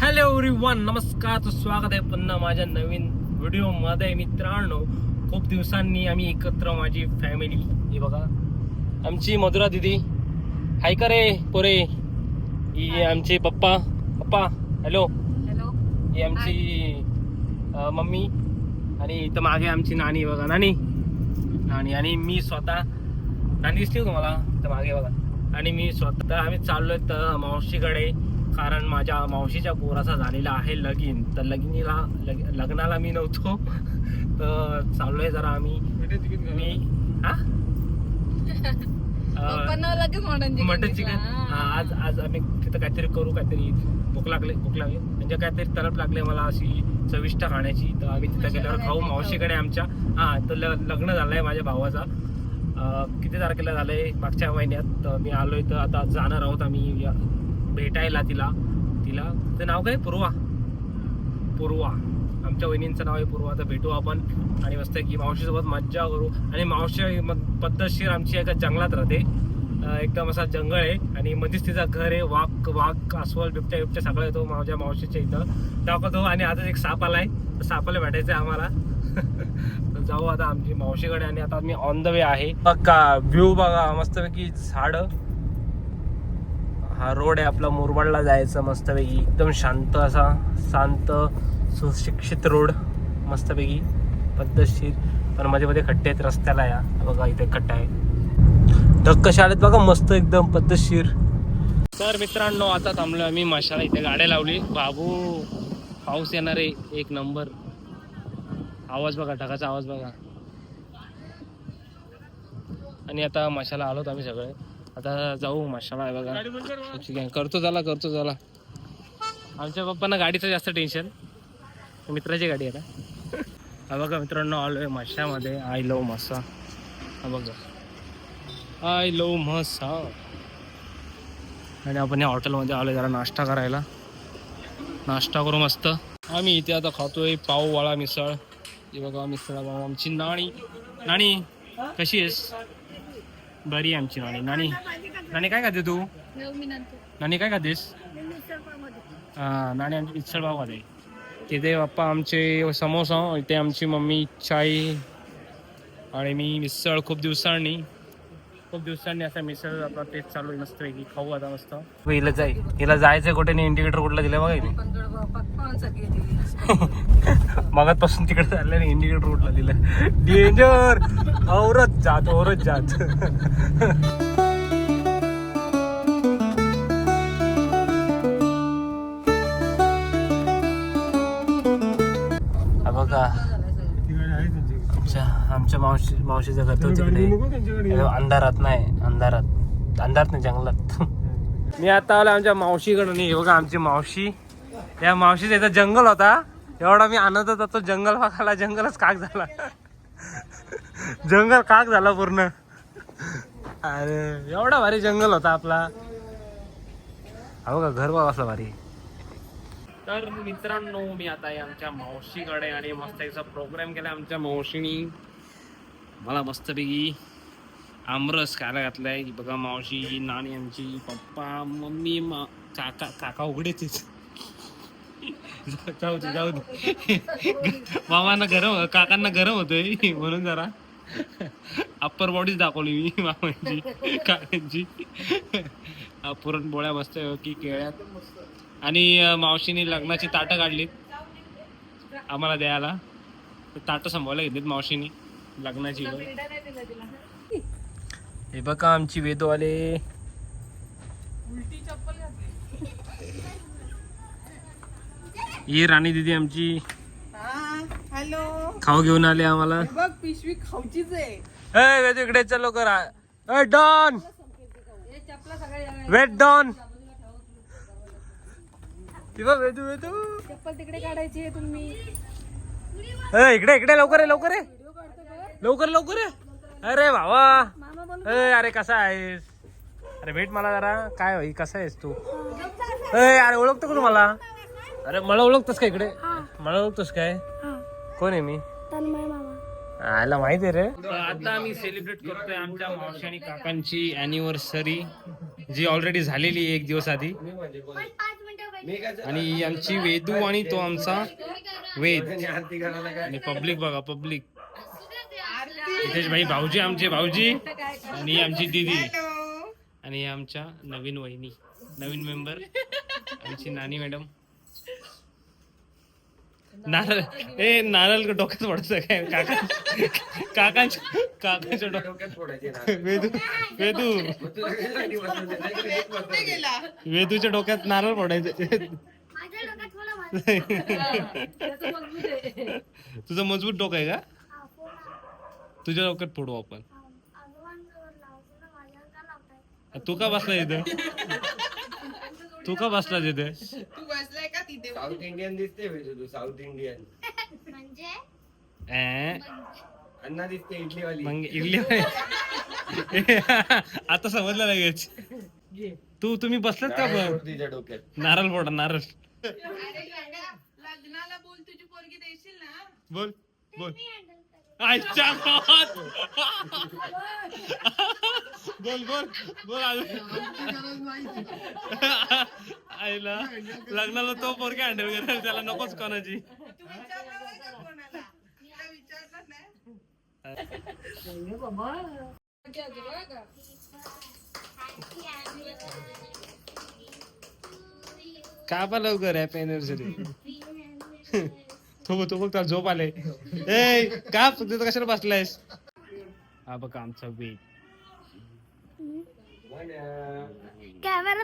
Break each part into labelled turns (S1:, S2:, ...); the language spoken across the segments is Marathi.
S1: हॅलो एव्हरी वन नमस्कार तर स्वागत आहे पुन्हा माझ्या नवीन व्हिडिओमध्ये मित्रांनो खूप दिवसांनी आम्ही एकत्र माझी फॅमिली ही बघा. आमची मधुरा दिदी. हाय का रे पोरे? ही आमचे पप्पा. पप्पा हॅलो
S2: हॅलो
S1: ही आमची अं, मम्मी. आणि इथं मागे आमची नानी बघा. नानी? नानी. आणि मी स्वतः. नानी दिसली तुम्हाला? तर मागे बघा. आणि मी स्वतः. आम्ही चाललोय तर मावशीकडे. कारण माझ्या मावशीच्या पोराचा झालेला आहे लगीन. तर लगीनीला लग- लग्नाला मी नव्हतो. तर चाललोय जरा आम्ही. मी हा?
S2: मटन चिकन
S1: हा, आज आज आम्ही तिथं काहीतरी करू काहीतरी भूक लागले भूक लागली. म्हणजे काहीतरी तलप लागले मला अशी चविष्ट खाण्याची. तर आम्ही तिथं गेल्यावर खाऊ मावशीकडे आमच्या. हा तर ल- लग्न झालंय माझ्या भावाचा. किती तारखेला झालंय? मागच्या महिन्यात. तर मी आलोय तर आता जाणार आहोत आम्ही या- भेटायला तिला. तिला तिचं नाव काय? पूर्वा. पूर्वा. आमच्या वहिनींचं नाव आहे पूर्वा. तर भेटू आपण. आणि मस्त की मावशीसोबत मज्जा करू. आणि मावशी पद्धतशीर आमची एका जंगलात राहते. एकदम असा जंगल आहे. आणि मध्येच तिचं घर आहे. वाघ वाघ अस्वल बिबट्या बिबट्या सगळं येतो माझ्या मावशीच्या इथं. दाखवतो हो, आणि आता एक साप आहे तर सापाला भेटायचं आहे आम्हाला. तर जाऊ आता आमची मावशीकडे. आणि आता मी ऑन द वे आहे. बघा व्ह्यू बघा. मस्तपैकी झाडं. हा रोड आहे आपला मुरबाडला जायचं मस्तपैकी. एकदम शांत असा शांत सुशिक्षित रोड मस्तपैकी. पद्धतशीर. पण मध्ये मध्ये खड्डे आहेत रस्त्याला या. बघा इथे खड्डा आहे. धक्क शाळेत बघा मस्त एकदम पद्धतशीर. तर मित्रांनो आता थांबलो आम्ही. मशाला इथे गाड्या लावली. बाबू पाऊस येणार आहे एक नंबर. आवाज बघा ढगाचा आवाज बघा. आणि आता मशाला आलोत आम्ही सगळे. आता जाऊ मशाला आहे बघा. आहे करतो झाला करतो झाला आमच्या पप्पांना गाडीचं जास्त टेन्शन मित्राची गाडी आहे ना हा बघा मित्रांनो आलोय माशामध्ये. आय लव मासा हा बघा. आय लव मासा आणि आपण या हॉटेलमध्ये आलोय जरा नाश्ता करायला. नाश्ता करू मस्त. आम्ही इथे आता खातोय पाव वाळा मिसळ. हे बघा मिसळ बघा आमची नाणी. नाणी कशी आहेस? बरी आहे आमची नाणी. नाणी नाणी काय खाते तू? नाणी काय खातेस? हा नाणी आमची मिसळ पाव खाते तिथे बाप्पा आमचे समोसा इथे आमची मम्मी चाय आणि मी मिसळ खूप दिवसांनी खूप दिवसांनी असा मिसळ आपला टेस्ट चालू आहे मस्त पैकी. खाऊ आता मस्त. हिला जाय हिला जायचं कुठे नाही इंडिकेटर कुठला दिलं बघा मगातपासून तिकडे चाललं नाही इंडिकेटर कुठला दिलं. डेंजर औरत जात औरत जात. आमच्या आमच्या मावशी मावशीचं घर तिकडे. अंधारात नाही अंधारात. अंधारात नाही जंगलात. मी आता आलो आमच्या मावशीकडे नाही बघा आमची मावशी. या मावशीचा इथं जंगल होता. एवढा मी आनंदात जातो जंगल बघायला जंगलच काक झाला. जंगल काक झाला पूर्ण. अरे एवढा भारी जंगल होता आपला. अहो का घर बघा असं भारी. तर मित्रांनो मी आता आहे आमच्या मावशीकडे आणि मस्त एकचा प्रोग्राम केला आमच्या मावशीनी. मला मस्तपैकी आमरस खायला घातलाय. की बघा मावशी नाणी आमची पप्पा मम्मी मा काका काका उघडेच जाऊ दे जाऊ दे. मामांना गरम काकांना गरम होतोय. म्हणून जरा अप्पर बॉडीच दाखवली मी मामांची काकांची. पुरणपोळ्या मस्त हो की केळ्यात. आणि मावशीने लग्नाची ताटं काढलीत आम्हाला द्यायला. ताटं सांभाळायला घेतलीत मावशीने लग्नाची. हे बघा आमची वेदवाले.
S2: उलटी चप्पल घातली.
S1: ही राणी दिदी आमची.
S2: हॅलो.
S1: खाऊ घेऊन आले आम्हाला.
S2: बघ पिशवी खाऊचीच आहे.
S1: इकडे चल लवकर ए Don. Wait Don. Vedu Vedu.
S2: चप्पल तिकडे काढायची आहे तुम्ही.
S1: इकडे इकडे लवकर आहे लवकर आहे लवकर लवकर आहे अरे भावा. अरे कसा आहेस? अरे भेट मला जरा. काय भाई कसा आहेस तू? अरे ओळखतो का तू मला? अरे मला ओळखतोस का इकडे? मला ओळखतोस काय? कोण आहे मी?
S2: तन्मय मामा.
S1: माहिती आहे रे. आता आम्ही सेलिब्रेट करतोय आमच्या मावशी आणि काकांची अॅनिव्हर्सरी जी ऑलरेडी झालेली आहे एक दिवस आधी. आणि आमची वेदू आणि तो आमचा वेद. आणि पब्लिक बघा पब्लिक इथेच भाई भाऊजी आमचे भाऊजी आणि आमची दीदी. आणि आमच्या नवीन वहिनी नवीन मेंबर आमची नानी मॅडम नारळ ए नारळ डोक्यात पडतं काय काका काकांच्या काकांच्या डोक्यात. वेदू. वेदूच्या डोक्यात नारळ पडायचं. तुझं मजबूत डोकं आहे का तुझ्या डोक्यात फोडू आपण तू का बसला इथं तू का बसला तिथे
S3: साऊथ इंडियन दिसते वेदू तू साऊथ इंडियन.
S1: अं,
S3: अण्णा दिसते इडली वाली
S1: मग इडली आता समजलं लगेच. तू तुम्ही बसलात का पण?
S3: तिच्या डोक्यात.
S1: नारळ फोडा नारळ.
S4: लग्नाला बोल तुझी पोरगी देशील ना?
S1: बोल बोल. आजच्या गावात. बोल बोल बोल अजून. आईला लग्नाला तो पोरगे हँडल करेल त्याला नकोच कोणाची
S4: तू विचारलं नाही का
S1: लवकर हॅपी अॅनिव्हर्सरी तो तो बघ त्याला झोप आले ए का तिथं कशाला बसलायस? हा बघा आमचा वेग
S5: कॅमेरा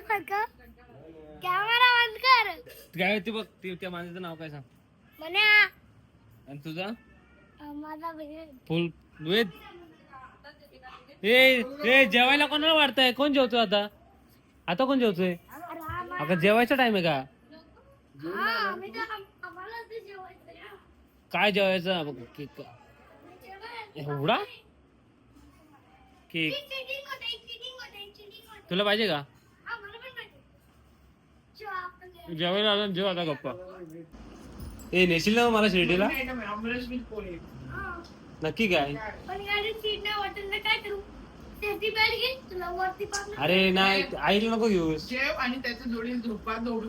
S5: कॅमेरा बंद कर.
S1: काय होती बघ ते- त्या माणसाचं नाव काय सांग. आणि तुझा?
S5: माझा
S1: फुल वेद ए ए जेवायला कोणाला वाटतंय कोण जेवतोय आता? आता कोण जेवतोय? आता जेवायचा टाइम आहे का?
S5: हा आम्ही तर आम- आम्हाला ते जेवायचं आहे.
S1: काय जेवायचं बघ केक. एवढा केक. तुला पाहिजे का
S5: हा, मला पण पाहिजे. जेवा आपण जेवा.
S1: जेवायला आला जेव आता गप्पा ए नेशील ना मला शिर्डीला
S5: हा.
S1: नक्की काय अरे नाही आईला नको घेऊस
S4: आणि त्याच्या जोडीला झोपा दौड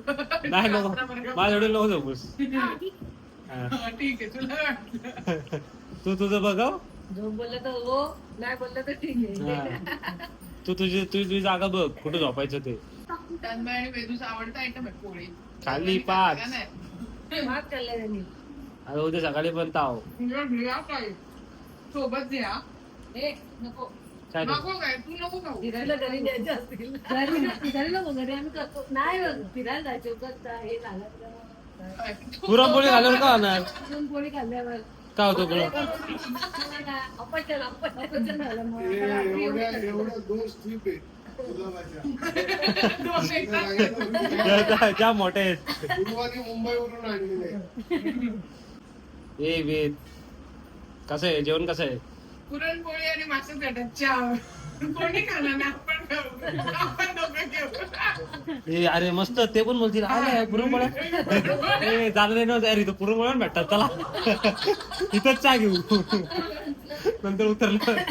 S1: नाही नको माझ्या जोडी नको झोपूस
S5: ठीक.
S1: हा.
S4: आहे तुला
S1: तू तुझं बघाव
S2: जो बोललं तर हो नाही बोललं तर ठीक आहे
S1: हा. तू तुझी तुझी तुझी जागा बघ कुठं झोपायचं ते
S4: तन्मय आणि वेदूचा आवडता आयटम आहे पोळी
S1: खाली पाच.
S2: त्यांनी
S1: आता उद्या सकाळी पण ताव
S4: तुझ्या घ्या काय सोबत
S2: ए नको
S1: काय?
S4: नको काय तू नको खाऊ
S2: फिरायला घरी द्यायचे असतील घरी फिरायला नको घरी आम्ही करतो नाही बघ, फिरायला जायचो उगाच हे झालं?
S1: पुरणपोळी घालून का होणार
S2: दोन पोळी खाल्ल्यावर.
S1: का होतो पुरण ज्या- मोठे आहेत.
S6: मुंबईवरून आणलेले
S1: ए वेद. कसं आहे? जेवण कसं आहे?
S4: पुरणपोळी आणि मासे भेटत चहा कोणी खाणार नाही.
S1: ए अरे मस्त. ते पण बोलतील आलाय पुरणपोळ्या ए झालं नाही ना अरे तो पुरणपोळ्या भेटतात. चला. इथंच चहा घेऊ. नंतर उतरलं.